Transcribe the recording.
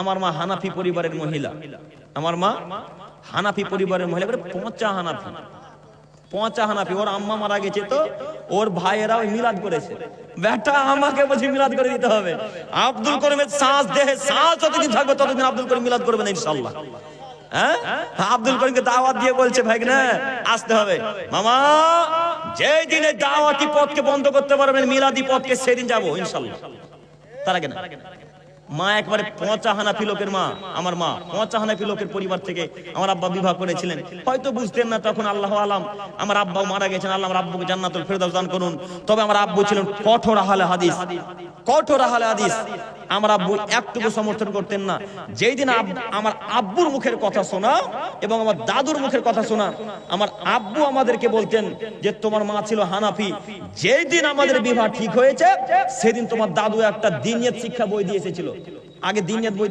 আমার মা হানাফি পরিবারের মহিলা। আমার মা হানাফি পরিবারের মহিলা পচা হানাফি। পচা হানাফি, ওর আম্মা মারা গেছে তো, ওর ভাইয়েরা ওই মিলাদ করেছে। বেটা, আমাকে বলছি মিলাদ করে দিতে হবে। আব্দুল করিমের শ্বাস দেহে শ্বাস যতদিন থাকবে ততদিন আব্দুল করিম মিলাদ করবে না ইনশাল্লাহ হ্যাঁ আব্দুল করিমকে দাওয়াত দিয়ে বলছে ভাই আসতে হবে। মামা, যেই দিনে দাওয়াতি পথকে বন্ধ করতে পারবেন, মিলাদি পথকে সেদিন যাব ইনশাল্লাহ তার আগে না। মা একবারে পচা হানাফি লোকের মা, আমার মা। পচা হানাফি লোকের পরিবার থেকে আমার আব্বা বিবাহ করেছিলেন। হয়তো বুঝতেন না তখন আল্লাহ আলাম আমার আব্বাও মারা গেছেন, আল্লাহ আমার আব্বুকে জান্নাতুল ফেরদাউস দান করুন। তবে আমার আব্বু ছিলেন কঠোর আহলে হাদিস, কঠোর আহলে হাদিস। আমার আব্বু একটুকু সমর্থন করতেন না। যেই দিন আমার আব্বুর মুখের কথা শোনা এবং আমার দাদুর মুখের কথা শোনা, আমার আব্বু আমাদেরকে বলতেন যে, তোমার মা ছিল হানাফি। যেই দিন আমাদের বিবাহ ঠিক হয়েছে, সেদিন তোমার দাদু একটা দিনিয়ত শিক্ষা বই দিয়ে এসেছিল। আগে দিন বই